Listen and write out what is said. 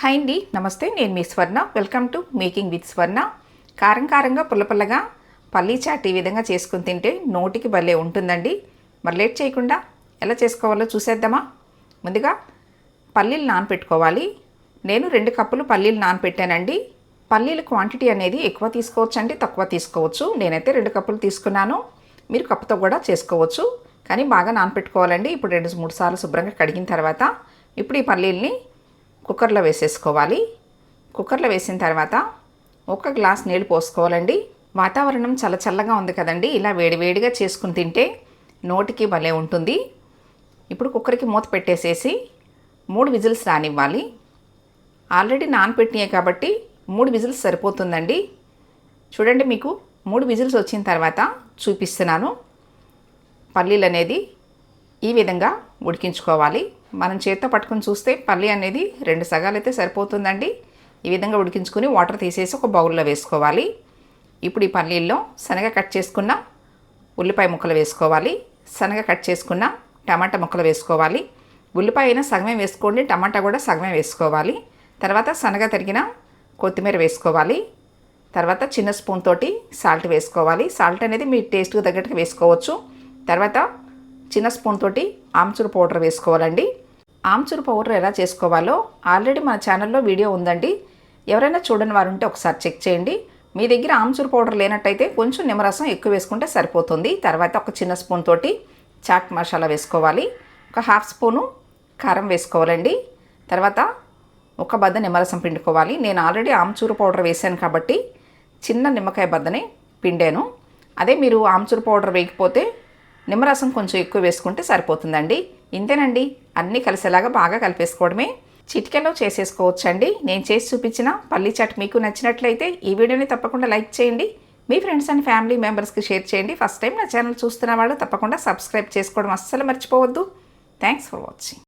Hi అండి నమస్తే నేను మీ Swarna. Welcome to making with Swarna. కారం కారంగా పుల్ల పుల్లగా పల్లీ చాట్ ఈ విధంగా చేసుకుని తింటే నోటికి భలే ఉంటుందండి. మరి లేట్ చేయకుండా ఎలా చేసుకోవాలో చూసేద్దామా? ముందుగా పల్లీలు నానపెట్టుకోవాలి. నేను రెండు కప్పులు పల్లీలు నానపెట్టానండి. పల్లీల క్వాంటిటీ అనేది ఎక్కువ తీసుకోవచ్చు అండి తక్కువ తీసుకోవచ్చు. నేనైతే రెండు కప్పులు తీసుకున్నాను. మీరు కప్పుతో కూడా చేసుకోవచ్చు. కానీ బాగా నానపెట్టుకోవాలండి. ఇప్పుడు రెండు మూడు సార్లు శుభ్రంగా కడిగిన తర్వాత ఇప్పుడు ఈ పల్లీల్ని కుక్కర్లో వేసేసుకోవాలి. కుక్కర్లో వేసిన తర్వాత ఒక గ్లాస్ నీళ్ళు పోసుకోవాలండి. వాతావరణం చాలా చల్లగా ఉంది కదండి. ఇలా వేడివేడిగా చేసుకుని తింటే నోటికి భలే ఉంటుంది. ఇప్పుడు కుక్కర్కి మూత పెట్టేసేసి మూడు విజిల్స్ రానివ్వాలి. ఆల్రెడీ నానపెట్టినాయి కాబట్టి మూడు విజిల్స్ సరిపోతుందండి. చూడండి మీకు మూడు విజిల్స్ వచ్చిన తర్వాత చూపిస్తున్నాను. పల్లీలు అనేది ఈ విధంగా ఉడికించుకోవాలి. మనం చేత్తో పట్టుకుని చూస్తే పల్లి అనేది రెండు సగాలు అయితే సరిపోతుందండి. ఈ విధంగా ఉడికించుకుని వాటర్ తీసేసి ఒక బౌల్లో వేసుకోవాలి. ఇప్పుడు ఈ పల్లీల్లో శనగ కట్ చేసుకున్న ఉల్లిపాయ ముక్కలు వేసుకోవాలి. శనగ కట్ చేసుకున్న టమాటా ముక్కలు వేసుకోవాలి. ఉల్లిపాయ అయినా సగమే వేసుకోండి టమాటా కూడా సగమే వేసుకోవాలి. తర్వాత శనగ తరిగిన కొత్తిమీర వేసుకోవాలి. తర్వాత చిన్న స్పూన్ తోటి సాల్ట్ వేసుకోవాలి. సాల్ట్ అనేది మీ టేస్ట్కి తగ్గట్టుగా వేసుకోవచ్చు. తర్వాత చిన్న స్పూన్ తోటి ఆమ్చూర్ పౌడర్ వేసుకోవాలండి. ఆమ్చూర్ పౌడర్ ఎలా చేసుకోవాలో ఆల్రెడీ మన ఛానల్లో వీడియో ఉందండి. ఎవరైనా చూడని వారు ఉంటే ఒకసారి చెక్ చేయండి. మీ దగ్గర ఆమ్చూర్ పౌడర్ లేనట్టయితే కొంచెం నిమ్మరసం ఎక్కువ వేసుకుంటే సరిపోతుంది. తర్వాత ఒక చిన్న స్పూన్ తోటి చాట్ మసాలా వేసుకోవాలి. ఒక హాఫ్ స్పూను కారం వేసుకోవాలండి. తర్వాత ఒక బద్ద నిమ్మరసం పిండుకోవాలి. నేను ఆల్రెడీ ఆమ్చూరు పౌడర్ వేసాను కాబట్టి చిన్న నిమ్మకాయ బద్దనే పిండాను. అదే మీరు ఆమ్చూరు పౌడర్ వేయకపోతే నిమ్మరసం కొంచెం ఎక్కువ వేసుకుంటే సరిపోతుందండి. ఇంతేనండి. అన్నీ కలిసేలాగా బాగా కలిపేసుకోవడమే. చిటికెలో చేసేసుకోవచ్చండి. నేను చేసి చూపించిన పల్లీ చాట్ మీకు నచ్చినట్లయితే ఈ వీడియోని తప్పకుండా లైక్ చేయండి. మీ ఫ్రెండ్స్ అండ్ ఫ్యామిలీ మెంబర్స్కి షేర్ చేయండి. ఫస్ట్ టైం నా ఛానల్ చూస్తున్న వాళ్ళు తప్పకుండా సబ్స్క్రైబ్ చేసుకోవడం అస్సలు మర్చిపోవద్దు. Thanks for watching.